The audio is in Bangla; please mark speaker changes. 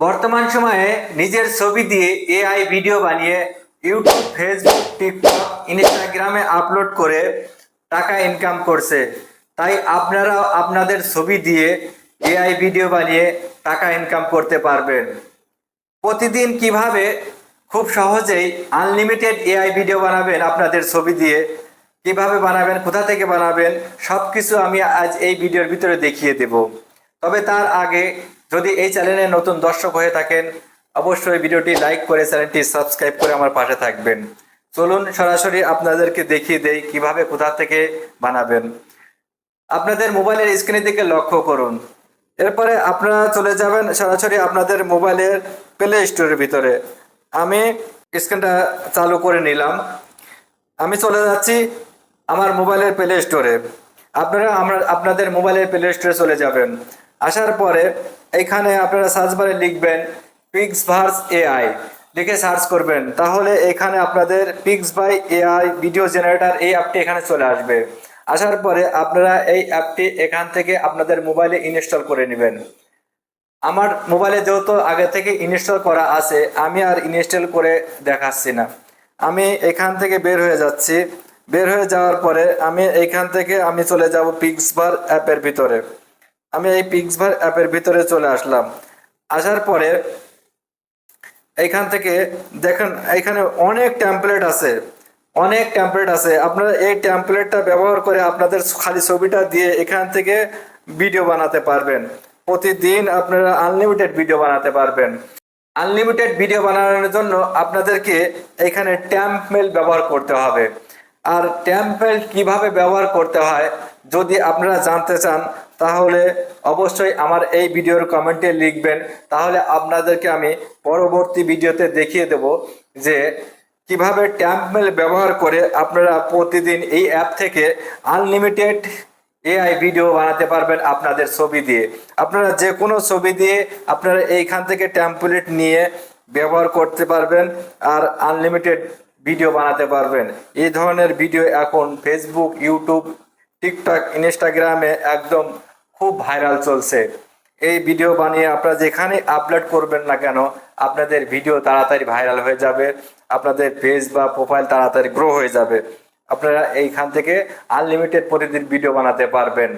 Speaker 1: বর্তমান সময়ে নিজের ছবি দিয়ে এআই ভিডিও বানিয়ে ইউটিউব ফেসবুক টিকটক ইনস্টাগ্রামে আপলোড করে টাকা ইনকাম করছে। তাই আপনারাও আপনাদের ছবি দিয়ে এআই ভিডিও বানিয়ে টাকা ইনকাম করতে পারবেন। প্রতিদিন কীভাবে? খুব সহজেই আনলিমিটেড এআই ভিডিও বানাবেন আপনাদের ছবি দিয়ে। কীভাবে বানাবেন, কোথা থেকে বানাবেন সব কিছু আমি আজ এই ভিডিওর ভিতরে দেখিয়ে দেব। তবে তার আগে যদি এই চ্যানেলে নতুন দর্শক হয়ে থাকেন, অবশ্যই ভিডিওটি লাইক করে চ্যানেলটি সাবস্ক্রাইব করে আমার পাশে থাকবেন। চলুন সরাসরি আপনাদেরকে দেখিয়ে দেই কীভাবে কোথা থেকে বানাবেন। আপনাদের মোবাইলের স্ক্রিনের দিকে লক্ষ্য করুন। এরপরে আপনারা চলে যাবেন সরাসরি আপনাদের মোবাইলের প্লে স্টোরের ভিতরে। আমি স্ক্রিনটা চালু করে নিলাম। আমি চলে যাচ্ছি আমার মোবাইলের প্লে স্টোরে আপনারা, আমরা আপনাদের মোবাইলের প্লে স্টোরে চলে যাবেন। আসার পরে এখানে আপনারা সার্চ বারে লিখবেন পিক্স ভার্স এআই লিখে সার্চ করবেন। তাহলে এখানে আপনাদের Pix by AI video generator এই অ্যাপটি এখানে চলে আসবে। আসার পরে আপনারা এই অ্যাপটি এখান থেকে আপনাদের মোবাইলে ইনস্টল করে নেবেন। আমার মোবাইলে যেহেতু আগে থেকে ইনস্টল করা আছে, আমি আর ইনস্টল করে দেখাচ্ছি না। আমি এখান থেকে বের হয়ে যাচ্ছি। বের হয়ে যাওয়ার পরে আমি এইখান থেকে আমি চলে যাব পিক্সভার অ্যাপের ভিতরে। আমি এই পিক্সভার অ্যাপের ভিতরে চলে আসলাম। আসার পরে এইখান থেকে দেখেন এখানে অনেক টেমপ্লেট আছে। অনেক টেমপ্লেট আছে। আপনারা এই টেমপ্লেটটা ব্যবহার করে আপনাদের খালি ছবিটা দিয়ে এখান থেকে ভিডিও বানাতে পারবেন। প্রতিদিন আপনারা আনলিমিটেড ভিডিও বানাতে পারবেন। আনলিমিটেড ভিডিও বানানোর জন্য আপনাদেরকে এখানে ট্যাম্পমেল ব্যবহার করতে হবে। আর ট্যাম্পমেল কীভাবে ব্যবহার করতে হয় যদি আপনারা জানতে চান, তাহলে অবশ্যই আমার এই ভিডিওর কমেন্টে লিখবেন। তাহলে আপনাদেরকে আমি পরবর্তী ভিডিওতে দেখিয়ে দেব যে কীভাবে ট্যাম্পমেল ব্যবহার করে আপনারা প্রতিদিন এই অ্যাপ থেকে আনলিমিটেড এআই ভিডিও বানাতে পারবেন আপনাদের ছবি দিয়ে। আপনারা যে কোনো ছবি দিয়ে আপনারা এইখান থেকে ট্যাম্পলেট নিয়ে ব্যবহার করতে পারবেন আর আনলিমিটেড ভিডিও বানাতে পারবেন। এই ধরনের ভিডিও এখন ফেসবুক ইউটিউব টিকটক ইনস্টাগ্রামে একদম খুব ভাইরাল চলছে। এই ভিডিও বানিয়ে আপনারা যেখানে আপলোড করবেন না কেন, আপনাদের ভিডিও তাড়াতাড়ি ভাইরাল হয়ে যাবে, আপনাদের পেজ বা প্রোফাইল তাড়াতাড়ি গ্রো হয়ে যাবে। আপনারা এইখান থেকে আনলিমিটেড প্রতিদিন ভিডিও বানাতে পারবেন।